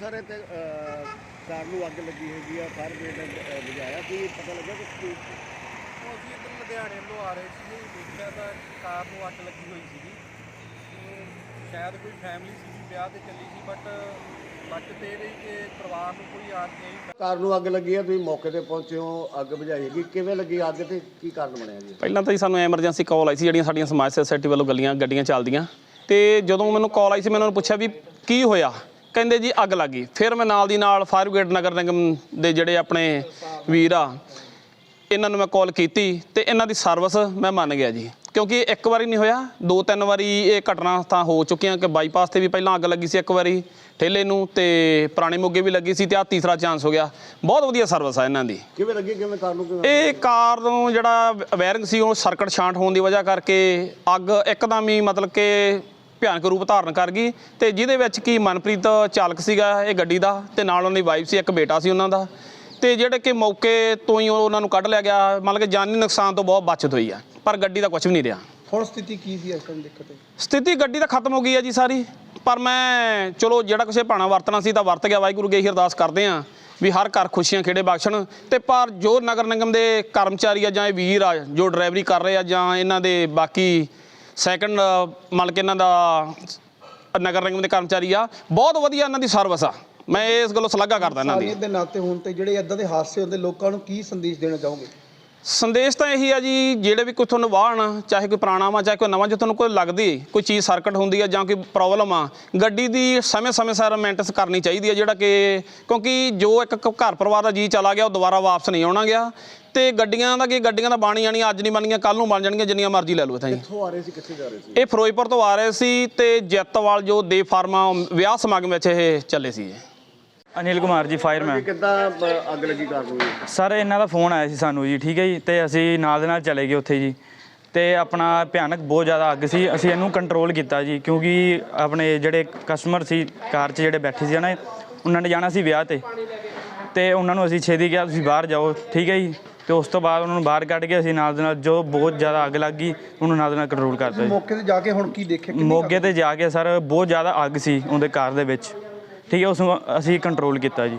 Sir ਇਹ ਤੇ ਕਾਰ ਨੂੰ ਅੱਗ ਲੱਗੀ ਹੈਗੀ ਆ ਫਾਇਰ ਬ੍ਰਿਗੇਡ ਨੇ ਬੁਝਾਇਆ ਕੀ ਪਤਾ ਲੱਗਾ ਕਿ ਕੀ ਉਹ ਅਸੀਂ ਇੱਧਰ ਲੁਧਿਆਣੇ ਤੋਂ ਆ ਰਹੇ ਸੀਗੇ ਦੇਖਿਆ ਤਾਂ ਕਾਰ ਨੂੰ ਅੱਗ ਲੱਗੀ ਹੋਈ ਸੀਗੀ। ਤੇ ਸ਼ਾਇਦ ਕੋਈ ਫੈਮਿਲੀ ਸੀਗੀ ਵਿਆਹ ਤੇ ਚੱਲੀ ਸੀ ਬਟ ਲੱਗ ਤੇ ਰਹੀ ਕਿ ਪਰਿਵਾਰ ਨੂੰ ਕੋਈ ਆਗ ਨਹੀਂ ਕਾਰ ਨੂੰ ਅੱਗ ਲੱਗੀ ਆ ਤੁਸੀਂ ਮੌਕੇ ਤੇ ਪਹੁੰਚੇ ਹੋ ਅੱਗ ਬੁਝਾਈ ਹੈਗੀ ਕਿਵੇਂ ਲੱਗੀ ਅੱਗ ਤੇ ਕੀ ਕਾਰਨ ਬਣਿਆ ਜੀ? ਪਹਿਲਾਂ ਤਾਂ ਜੀ ਸਾਨੂੰ ਐਮਰਜੈਂਸੀ ਕਾਲ ਆਈ ਸੀ ਜਿਹੜੀਆਂ ਸਾਡੀਆਂ ਸਮਾਜ ਸੋਸਾਇਟੀ ਵੱਲੋਂ ਗੱਲੀਆਂ ਗੱਡੀਆਂ ਚੱਲਦੀਆਂ। ਤੇ ਜਦੋਂ ਮੈਨੂੰ ਕਾਲ ਆਈ ਸੀ ਮੈਂ ਉਹਨਾਂ ਨੂੰ ਪੁੱਛਿਆ ਵੀ ਕੀ ਹੋਇਆ? ਕਹਿੰਦੇ ਜੀ ਅੱਗ ਲੱਗੀ ਫਿਰ ਮੈਂ ਨਾਲ ਦੀ ਨਾਲ ਫਾਇਰ ਬ੍ਰਿਗੇਡ ਨਗਰ ਨਿਗਮ ਦੇ ਜਿਹੜੇ ਆਪਣੇ ਵੀਰ ਆ ਇਹਨਾਂ ਨੂੰ ਮੈਂ ਕਾਲ ਕੀਤੀ ਤੇ ਇਹਨਾਂ ਦੀ ਸਰਵਿਸ ਮੈਂ ਮੰਨ ਗਿਆ ਜੀ। ਕਿਉਂਕਿ ਇੱਕ ਵਾਰੀ ਨਹੀਂ ਹੋਇਆ ਦੋ ਤਿੰਨ ਵਾਰੀ ਇਹ ਘਟਨਾ ਤਾਂ ਹੋ ਚੁੱਕੀਆਂ ਕਿ ਬਾਈਪਾਸ ਤੇ ਵੀ ਪਹਿਲਾਂ ਅੱਗ ਲੱਗੀ ਸੀ ਇੱਕ ਵਾਰੀ ਠੇਲੇ ਨੂੰ ਤੇ ਪੁਰਾਣੇ ਮੋਗੇ ਵੀ ਲੱਗੀ ਸੀ ਤੇ ਆ ਤੀਸਰਾ ਚਾਂਸ ਹੋ ਗਿਆ। ਬਹੁਤ ਵਧੀਆ ਸਰਵਿਸ ਆ ਇਹਨਾਂ ਦੀ। ਕਿਵੇਂ ਲੱਗੀ ਕਿਵੇਂ ਕਾਰ ਨੂੰ ਕਿਵੇਂ ਇਹ ਕਾਰ ਨੂੰ ਜਿਹੜਾ ਵਾਇਰਿੰਗ ਸੀ ਉਹ ਸਰਕਟ ਸ਼ਾਂਟ ਹੋਣ ਦੀ ਵਜ੍ਹਾ ਕਰਕੇ ਅੱਗ ਇੱਕਦਮ ਹੀ ਮਤਲਬ ਕਿ ਭਿਆਨਕ ਰੂਪ ਧਾਰਨ ਕਰ ਗਈ ਤੇ ਜਿਹਦੇ ਵਿੱਚ ਕੀ ਮਨਪ੍ਰੀਤ ਚਾਲਕ ਸੀਗਾ ਇਹ ਗੱਡੀ ਦਾ ਤੇ ਨਾਲ ਉਹਨਾਂ ਦੀ ਵਾਈਫ ਸੀ ਇੱਕ ਬੇਟਾ ਸੀ ਉਹਨਾਂ ਦਾ। ਤੇ ਜਿਹੜੇ ਕਿ ਮੌਕੇ ਤੋਂ ਹੀ ਉਹਨਾਂ ਨੂੰ ਕੱਢ ਲਿਆ ਗਿਆ ਮਤਲਬ ਕਿ ਜਾਨੀ ਨੁਕਸਾਨ ਤੋਂ ਬਹੁਤ ਬਚਤ ਹੋਈ ਆ ਪਰ ਗੱਡੀ ਦਾ ਕੁਝ ਵੀ ਨਹੀਂ ਰਿਹਾ। ਹੁਣ ਸਥਿਤੀ ਕੀ ਸੀ ਇਸ ਟਾਈਮ ਦਿੱਕਤ ਸਥਿਤੀ ਗੱਡੀ ਤਾਂ ਖਤਮ ਹੋ ਗਈ ਹੈ ਜੀ ਸਾਰੀ ਪਰ ਮੈਂ ਚਲੋ ਜਿਹੜਾ ਇਹ ਭਾਣਾ ਵਰਤਣਾ ਸੀ ਤਾਂ ਵਰਤ ਗਿਆ ਵਾਹਿਗੁਰੂ ਅੱਗੇ ਇਹੀ ਅਰਦਾਸ ਕਰਦੇ ਆ ਵੀ ਹਰ ਘਰ ਖੁਸ਼ੀਆਂ ਖੇੜੇ ਬਖਸ਼ਣ। ਤੇ ਪਰ ਜੋ ਨਗਰ ਨਿਗਮ ਦੇ ਕਰਮਚਾਰੀ ਆ ਜਾਂ ਇਹ ਵੀਰ ਆ ਜੋ ਡਰਾਈਵਰੀ ਕਰ ਰਹੇ ਆ ਜਾਂ ਇਹਨਾਂ ਦੇ ਬਾਕੀ ਸੈਕੰਡ ਮੰਨ ਕੇ ਇਹਨਾਂ ਦਾ ਨਗਰ ਨਿਗਮ ਦੇ ਕਰਮਚਾਰੀ ਆ। ਬਹੁਤ ਵਧੀਆ ਇਹਨਾਂ ਦੀ ਸਰਵਿਸ ਆ। ਮੈਂ ਇਸ ਗੱਲੋਂ ਸ਼ਲਾਘਾ ਕਰਦਾ ਇਹਨਾਂ ਦੀ। ਸਾਨੀਅਤ ਦੇ ਨਾਤੇ ਹੋਣ ਤੇ ਜਿਹੜੇ ਇਦਾਂ ਦੇ ਹਾਦਸੇ ਹੁੰਦੇ, ਲੋਕਾਂ ਨੂੰ ਕੀ ਸੰਦੇਸ਼ ਦੇਣਾ ਚਾਹੋਗੇ? ਸੰਦੇਸ਼ ਤਾਂ ਇਹੀ ਆ ਜੀ ਜਿਹੜੇ ਵੀ ਕੋਈ ਤੁਹਾਨੂੰ ਵਾਹਣ ਚਾਹੇ ਕੋਈ ਪੁਰਾਣਾ ਵਾ ਚਾਹੇ ਕੋਈ ਨਵਾਂ ਜੇ ਤੁਹਾਨੂੰ ਕੋਈ ਲੱਗਦੀ ਕੋਈ ਚੀਜ਼ ਸਰਕਟ ਹੁੰਦੀ ਆ ਜਾਂ ਕੋਈ ਪ੍ਰੋਬਲਮ ਆ ਗੱਡੀ ਦੀ ਸਮੇਂ-ਸਮੇਂ ਸਿਰ ਮੇਨਟੇਨੈਂਸ ਕਰਨੀ ਚਾਹੀਦੀ ਆ ਜਿਹੜਾ ਕਿ ਕਿਉਂਕਿ ਜੋ ਇੱਕ ਘਰ ਪਰਿਵਾਰ ਦਾ ਜੀ ਚਲਾ ਗਿਆ ਉਹ ਦੁਬਾਰਾ ਵਾਪਸ ਨਹੀਂ ਆਉਣਾ ਗਿਆ। ਤੇ ਗੱਡੀਆਂ ਦਾ ਕੀ ਗੱਡੀਆਂ ਦਾ ਬਾਣੀ ਜਾਣੀ ਅੱਜ ਨਹੀਂ ਬਣੀਆਂ ਕੱਲ ਨੂੰ ਬਣ ਜਾਣਗੀਆਂ ਜਿੰਨੀਆਂ ਮਰਜ਼ੀ ਲੈ ਲਓ ਇੱਥੇ ਕਿੱਥੋਂ ਆ ਰਹੇ ਸੀ ਕਿੱਥੇ ਜਾ ਰਹੇ ਸੀ? ਇਹ ਫਿਰੋਜ਼ਪੁਰ ਤੋਂ ਆ ਰਹੇ ਸੀ ਤੇ ਜੈਤਵਾਲ ਜੋ ਦੇ ਫਾਰਮਾ ਵਿਆਹ ਸਮਾਗਮ ਵਿੱਚ ਇਹ ਚੱਲੇ ਸੀ ਜੀ। ਅਨਿਲ ਕੁਮਾਰ ਜੀ ਫਾਇਰਮੈਨ ਕਿੱਦਾਂ ਅੱਗ ਲੱਗੀ ਕਾਰ ਨੂੰ ਜੀ? ਸਰ ਇਹਨਾਂ ਦਾ ਫੋਨ ਆਇਆ ਸੀ ਸਾਨੂੰ ਜੀ ਠੀਕ ਹੈ ਜੀ? ਤੇ ਅਸੀਂ ਨਾਲ ਦੇ ਨਾਲ ਚਲੇ ਗਏ ਉੱਥੇ ਜੀ। ਤੇ ਆਪਣਾ ਭਿਆਨਕ ਬਹੁਤ ਜ਼ਿਆਦਾ ਅੱਗ ਸੀ। ਅਸੀਂ ਇਹਨੂੰ ਕੰਟਰੋਲ ਕੀਤਾ ਜੀ ਕਿਉਂਕਿ ਆਪਣੇ ਜਿਹੜੇ ਕਸਟਮਰ ਸੀ ਕਾਰ 'ਚ ਜਿਹੜੇ ਬੈਠੇ ਸੀ ਨਾ ਉਹਨਾਂ ਨੇ ਜਾਣਾ ਸੀ ਵਿਆਹ ਤੇ। ਤੇ ਉਹਨਾਂ ਨੂੰ ਅਸੀਂ ਛੇਤੀ ਕਿਹਾ ਤੁਸੀਂ ਬਾਹਰ ਜਾਓ। ਠੀਕ ਹੈ ਜੀ? ਤੇ ਉਸ ਤੋਂ ਬਾਅਦ ਉਹਨਾਂ ਨੂੰ ਬਾਹਰ ਕੱਢ ਕੇ ਅਸੀਂ ਨਾਲ ਦੇ ਨਾਲ ਜੋ ਬਹੁਤ ਜ਼ਿਆਦਾ ਅੱਗ ਲੱਗ ਗਈ ਉਹਨੂੰ ਨਾਲ ਦੇ ਨਾਲ ਕੰਟਰੋਲ ਕਰਤਾ ਜੀ। ਮੌਕੇ ਤੇ ਜਾ ਕੇ ਹੁਣ ਕੀ ਦੇਖਿਆ? ਮੋਗੇ ਤੇ ਜਾ ਕੇ ਸਰ ਬਹੁਤ ਜ਼ਿਆਦਾ ਅੱਗ ਸੀ ਉਹਦੇ ਕਾਰ ਦੇ ਵਿੱਚ। ਠੀਕ ਹੈ ਉਸ ਨੂੰ ਅਸੀਂ ਕੰਟਰੋਲ ਕੀਤਾ ਜੀ।